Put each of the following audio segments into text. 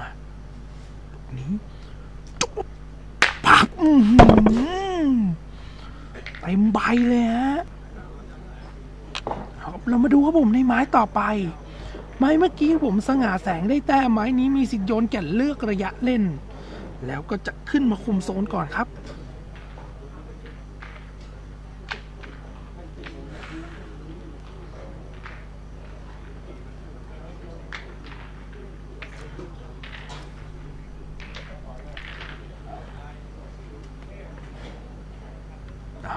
มาลูกนี้จุ๊บปับอื้อหือเต็มใบเลยฮะเอาครับเรามาดูครับผมในไม้ต่อไป ไม้เมื่อกี้ผมสง่าแสงได้แต้มไม้นี้มีสิทธิ์โยนแก่นเลือกระยะเล่น แล้วก็จะขึ้นมาคุมโซนก่อนครับ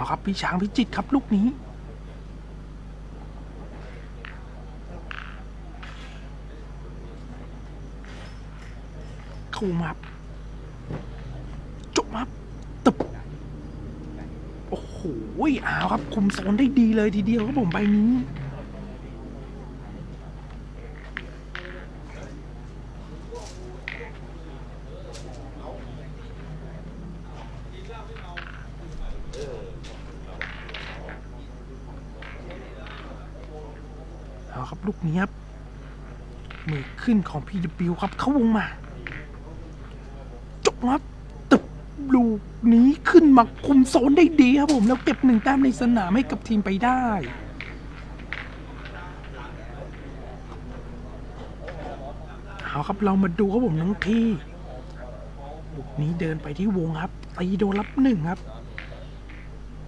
ครับ พี่ช้างพิจิตครับลูกนี้ เข้ามาจบมาตึบโอ้โหอ้าวครับ คุมโซนได้ดีเลยทีเดียวครับผมใบนี้ ครับลูกนี้ครับมือขึ้นของ PW ครับเข้าวงมาจบครับตึบลูกนี้ขึ้นมาคุมโซนได้ดีครับผมแล้วเก็บหนึ่งแต้มในสนามให้กับทีมไปได้เอาครับเรามาดูครับผมน้องทีลูกนี้เดินไปที่วงครับตีโดนรับหนึ่งครับ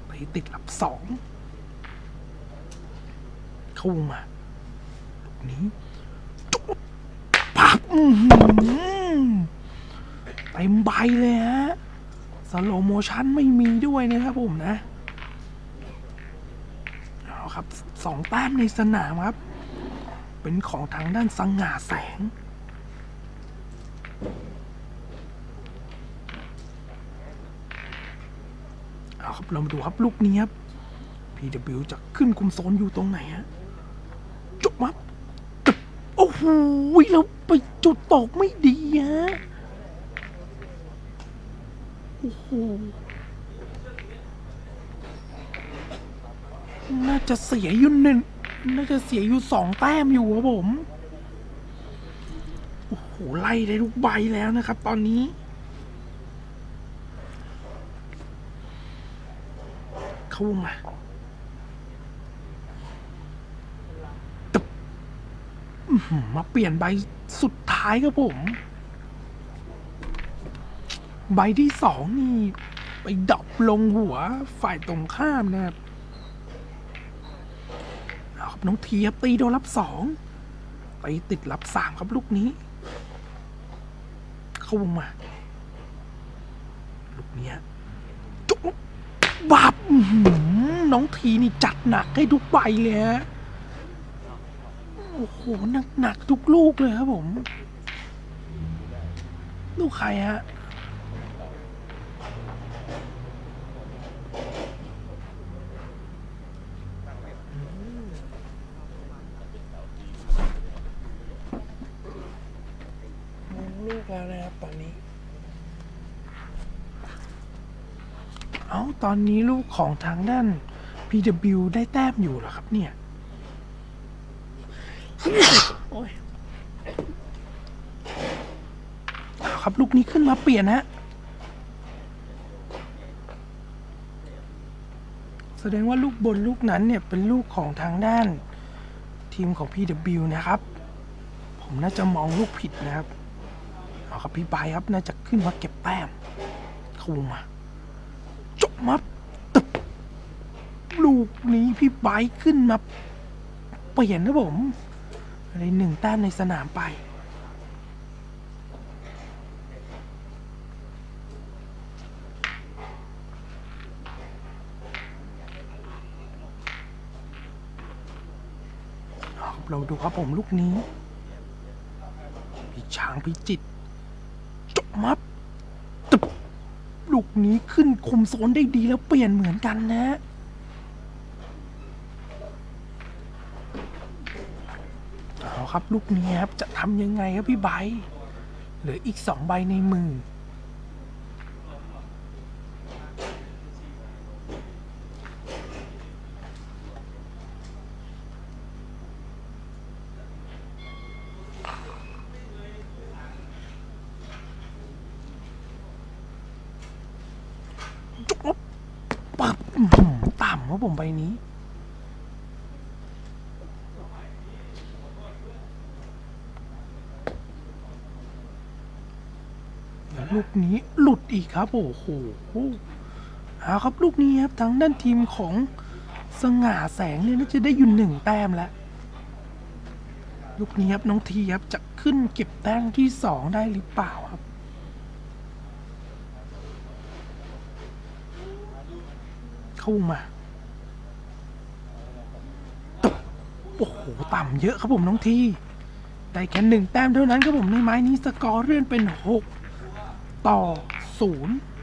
ไปติดรับสองเข้าวงมา ปับอื้อหือเต็มใบเลยฮะสโลโมชั่นไม่มีด้วยนะครับผมนะ เอาครับสองแต้มในสนามครับ เป็นของทางด้านสังหาแสงเอาครับ เรามาดูครับลูกนี้ครับ PW จะขึ้นคุมโซนอยู่ตรงไหนฮะ จบมับตึบโอ้โหแล้วไปจุดตกไม่ดีฮะโอ้โหน่าจะเสียอยู่หนึ่งน่าจะเสียอยู่สองแต้มอยู่ครับผม โอ้โห ไล่ได้ทุกใบแล้วนะครับ ตอนนี้ เข้ามา อื้อหือ มาเปลี่ยนใบสุดท้ายครับผม ใบที่สองนี่ ไปดรอปลงหัวฝ่ายตรงข้ามนะครับครับน้องเทียบตีโดนรับสองไปติดรับสามครับลูกนี้ เข้ามา ลูกเนี้ยจุ๊บบาบอื้อหือน้องทีนี่จัดหนักให้ทุกใบเลยฮะ โอ้โหหนักหนักๆทุกลูกเลยครับผม ลูกใครฮะลูกแล้วนะครับตอนนี้ เอาตอนนี้ลูกของทางด้าน PW ได้แต้มอยู่เหรอครับเนี่ย โอ้ยครับลูกนี้ขึ้นมาเปลี่ยนฮะ แสดงว่าลูกบนลูกนั้นเนี่ยเป็นลูกของทางด้าน ทีมของ PW นะครับ ผมน่าจะมองลูกผิดนะครับ เอาครับพี่บายครับน่าจะขึ้นมาเก็บแต้มเข้ามาจบมาตึบลูกนี้พี่บายขึ้นมาเปลี่ยนนะผม อะไรหนึ่งแต้มในสนามไป เราดูครับผมลูกนี้ พี่ช้างพิจิตจบมับตึบลูกนี้ขึ้นคุมโซนได้ดีแล้วเปลี่ยนเหมือนกันนะับ ลูกนี้ครับ จะทำยังไงครับพี่ใบเหลืออีกสองใบในมือ จุกปับต่ำครัผมใบนี้ ลูกนี้หลุดอีกครับโอ้โหเอาครับลูกนี้ครับทางด้านทีมของสง่าแสงเนี่ยน่าจะได้อยู่หนึ่งแต้มแล้วลูกนี้ครับน้องทีครับจะขึ้นเก็บแต้มที่สองได้หรือเปล่าครับเข้ามาตบโอ้โหต่ำเยอะครับผมน้องทีได้แค่หนึ่งแต้มเท่านั้นครับผมในไม้นี้สกอร์เลื่อนเป็นหก ต่อศูนย์